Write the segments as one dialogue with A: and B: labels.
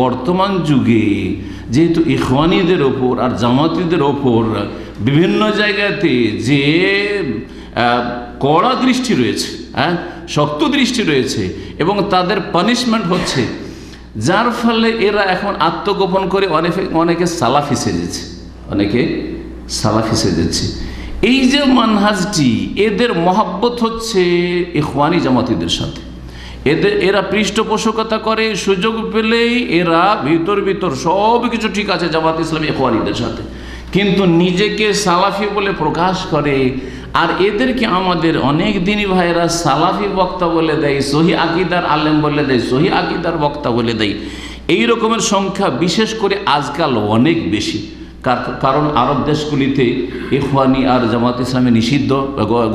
A: বর্তমান যুগে যেহেতু ইখওয়ানিদের ওপর আর জামাতিদের ওপর বিভিন্ন জায়গাতে যে কড়া দৃষ্টি রয়েছে হ্যাঁ শক্ত দৃষ্টি রয়েছে এবং তাদের পানিশমেন্ট হচ্ছে, যার ফলে এরা এখন আত্মগোপন করে অনেকে অনেকে সালাফি সেজেছে, অনেকে সালাফি সেজেছে। এই যে মানহাজটি, এদের মহাব্বত হচ্ছে ইখওয়ানি জামাতিদের সাথে। এদের এরা পৃষ্ঠপোষকতা করে, সুযোগ পেলেই এরা ভিতর ভিতর সব কিছু ঠিক আছে জামাত ইসলামী ইখওয়ানিদের সাথে। কিন্তু নিজেকে সালাফি বলে প্রকাশ করে, আর এদেরকে আমাদের অনেক দিনই ভাইরা সালাফি বক্তা বলে দেয়, সহি আকিদার আলেম বলে দেয়, সহি আকিদার বক্তা বলে দেয়। এই রকমের সংখ্যা বিশেষ করে আজকাল অনেক বেশি। কারণ আরব দেশগুলিতে ইখওয়ানি আর জামাত ইসলামে নিষিদ্ধ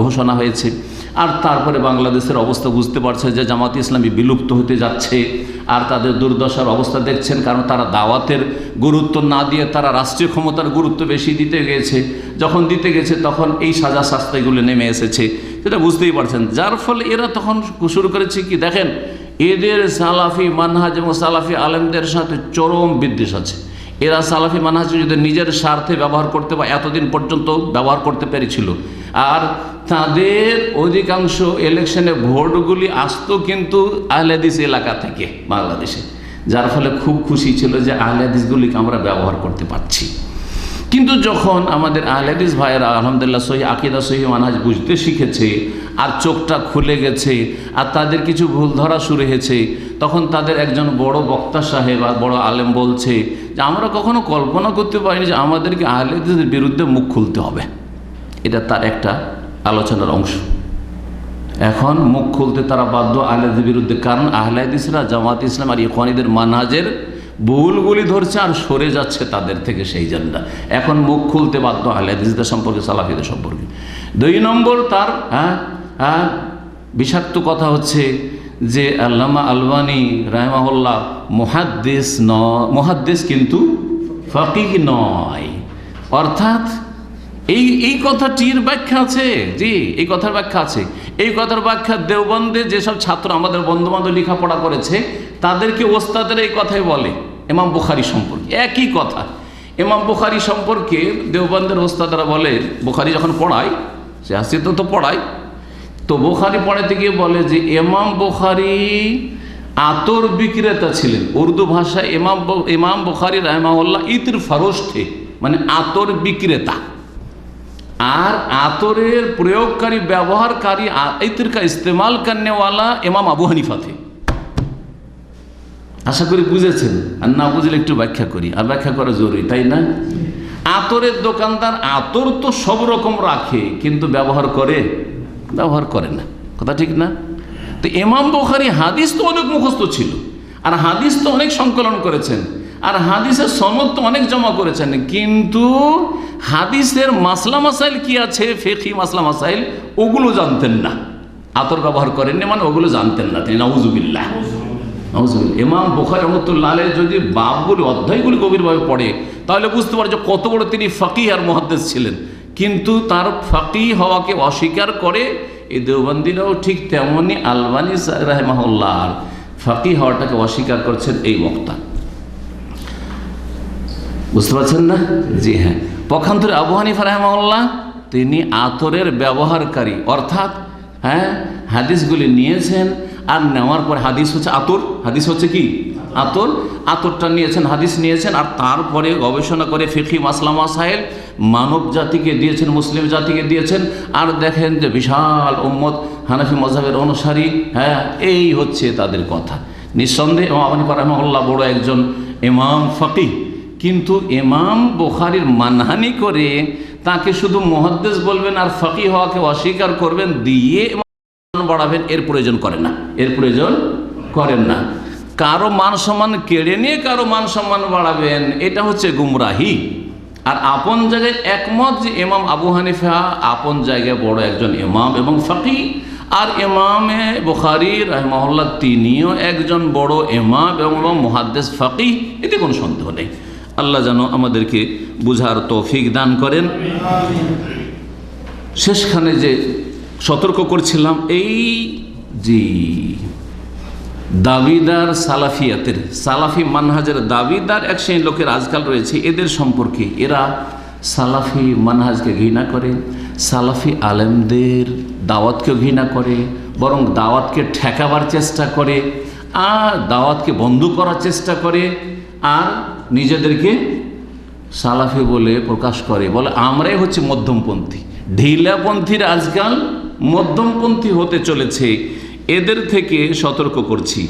A: ঘোষণা হয়েছে। আর তারপরে বাংলাদেশের অবস্থা বুঝতে পারছে যে জামাত ইসলামী বিলুপ্ত হতে যাচ্ছে। আর তাদের দুর্দশার অবস্থা দেখছেন কারণ তারা দাওয়াতের গুরুত্ব না দিয়ে তারা রাষ্ট্রীয় ক্ষমতার গুরুত্ব বেশি দিতে গেছে। যখন দিতে গেছে তখন এই সাজা শাস্তিগুলো নেমে এসেছে। সেটা বুঝতেই পারছেন। যার ফলে এরা তখন শুরু করেছে কি, দেখেন, এদের সালাফি মানহাজ এবং সালাফি আলেমদের সাথে চরম বিদ্বেষ আছে। এরা সালাফি মানহাজ যদি নিজের স্বার্থে ব্যবহার করতে বা এতদিন পর্যন্ত ব্যবহার করতে পেরেছিল। আর তাদের অধিকাংশ ইলেকশনে ভোটগুলি আসতো কিন্তু আহলেদিস এলাকা থেকে বাংলাদেশে। যার ফলে খুব খুশি ছিল যে আহলেদিসগুলিকে আমরা ব্যবহার করতে পারছি। কিন্তু যখন আমাদের আহলেদিস ভাইয়েরা আলহামদুলিল্লাহ সহি আকিদা, সহি মানহাজ বুঝতে শিখেছে আর চোখটা খুলে গেছে আর তাদের কিছু ভুল ধরা শুরু হয়েছে, তখন তাদের একজন বড় বক্তা সাহেব আর বড় আলেম বলছে যে, আমরা কখনো কল্পনা করতে পারিনি যে আমাদেরকে আহলেদিসের বিরুদ্ধে মুখ খুলতে হবে। এটা তার একটা আলোচনার অংশ। এখন মুখ খুলতে তারা বাধ্য আহলেদের বিরুদ্ধে, কারণ আহলাদিসরা জামাত ইসলাম আর ইখওয়ানিদের মানহাজের ভুলগুলি ধরছে আর সরে যাচ্ছে তাদের থেকে সেই জেন্ডা এখন মুখ খুলতে বাধ্য আহলাদিসদের সম্পর্কে সালাফিদের সম্পর্কে। দুই নম্বর তার হ্যাঁ হ্যাঁ বিষাক্ত কথা হচ্ছে যে আল্লামা আলবানি রাহমাহুল্লাহ মহাদ্দেশ ন মহাদ্দেশ কিন্তু ফকিহ নয়। অর্থাৎ এই এই কথাটির ব্যাখ্যা আছে? জি, এই কথার ব্যাখ্যা আছে। এই কথার ব্যাখ্যা দেওবন্দে যেসব ছাত্র আমাদের বন্ধুবান্ধব লেখাপড়া করেছে, তাদেরকে ওস্তাদের এই কথাই বলে এমাম বুখারি সম্পর্কে। একই কথা। এমাম বুখারি সম্পর্কে দেওবন্দের ওস্তাদরা বলে, বুখারি যখন পড়ায়, সে হাসি তো তো পড়ায়, তো বুখারি পড়াতে গিয়ে বলে যে এমাম বুখারি আতর বিক্রেতা ছিলেন। উর্দু ভাষায় এমাম ইমাম বুখারি রহমাউল্লাহ ইতির ফারোষ্ঠে মানে আতর বিক্রেতা। আর আতরের প্রয়োগকারী, ব্যবহারকারী ইতির ইস্তেমাল করনেওয়ালা এমাম আবু হানিফা থে আশা করি বুঝেছেন। আর না বুঝলে একটু ব্যাখ্যা করি। আর ব্যাখ্যা করা জরুরি, তাই না? আতরের দোকানদার আতর তো সব রকম রাখে, কিন্তু ব্যবহার করে ব্যবহার করে না। কথা ঠিক না? তো এমাম বোখারি হাদিস তো অনেক মুখস্থ ছিল। আর হাদিস তো অনেক সংকলন করেছেন। আর হাদিসের সনদ তো অনেক জমা করেছেন, কিন্তু হাদিসের মাসলা মাসাইল কি আছে ফেকি মাসলা মাসাইল, ওগুলো জানতেন না। আতর ব্যবহার করেননি মানে ওগুলো জানতেন না, তিনি নওয়াজুবিল্লাহ ইমাম বোখারি রহমতুল্লাহ আলের যদি বাপগুলি অধ্যায়গুলি গভীরভাবে পড়ে, তাহলে বুঝতে পারে যে কত বড় তিনি ফাঁকি আর মহাদ্দেশ ছিলেন। কিন্তু তার ফাঁকি হওয়াকে অস্বীকার করে এই দেওবন্দিরাও ঠিক তেমনই আলবানি রাহেমাহুল্লাহ ফাঁকি হওয়াটাকে অস্বীকার করছেন এই বক্তা। বুঝতে পারছেন না? জি হ্যাঁ। পক্ষান্তরে আবু হানিফা রহমাউল্লাহ তিনি আতরের ব্যবহারকারী। অর্থাৎ হ্যাঁ হাদিসগুলি নিয়েছেন আর নেওয়ার পর হাদিস হচ্ছে আতর। হাদিস হচ্ছে কি? আতর। আতরটা নিয়েছেন, হাদিস নিয়েছেন আর তারপরে গবেষণা করে ফিকি মাসলাম সাহেব মানব জাতিকে দিয়েছেন, মুসলিম জাতিকে দিয়েছেন। আর দেখেন যে বিশাল উম্মত হানাফি মজাবের অনুসারী হ্যাঁ এই হচ্ছে তাদের কথা। নিঃসন্দেহে ইমাম আবু হানিফা বড় একজন ইমাম ফকিহ। কিন্তু এমাম বোখারির মানহানি করে তাকে শুধু মহাদ্দেশ বলবেন আর ফকি হওয়াকে অস্বীকার করবেন দিয়ে বাড়াবেন, এর প্রয়োজন করে না। এর প্রয়োজন করেন না। কারও মান সম্মান কেড়ে নিয়ে কারও মান সম্মান বাড়াবেন, এটা হচ্ছে গুমরাহি। আর আপন জায়গায় একমত যে এমাম আবু হানিফা আপন জায়গায় বড় একজন এমাম এবং ফকি আর ইমামে বুখারি রহমহল্লা তিনিও একজন বড় এমাম এবং মহাদ্দেশ ফকি এতে কোনো সন্দেহ নেই। আল্লাহ যেন আমাদেরকে বুঝার তৌফিক দান করেন। শেষখানে যে সতর্ক করছিলাম, এই যে দাবিদার সালাফিয়াতের, সালাফি মানহাজের দাবিদার এক শ্রেণির লোকের আজকাল রয়েছে, এদের সম্পর্কে এরা সালাফি মানহাজকে ঘৃণা করে, সালাফি আলেমদের দাওয়াতকে ঘৃণা করে, বরং দাওয়াতকে ঠেকাবার চেষ্টা করে, আর দাওয়াতকে বন্ধ করার চেষ্টা করে, আর নিজেদেরকে সালাফি বলে প্রকাশ করে, বলে আমরাই হচ্ছে মধ্যমপন্থী। ঢিলাপন্থীর আজকাল মধ্যমপন্থী হতে চলেছে। এদের থেকে সতর্ক করছি।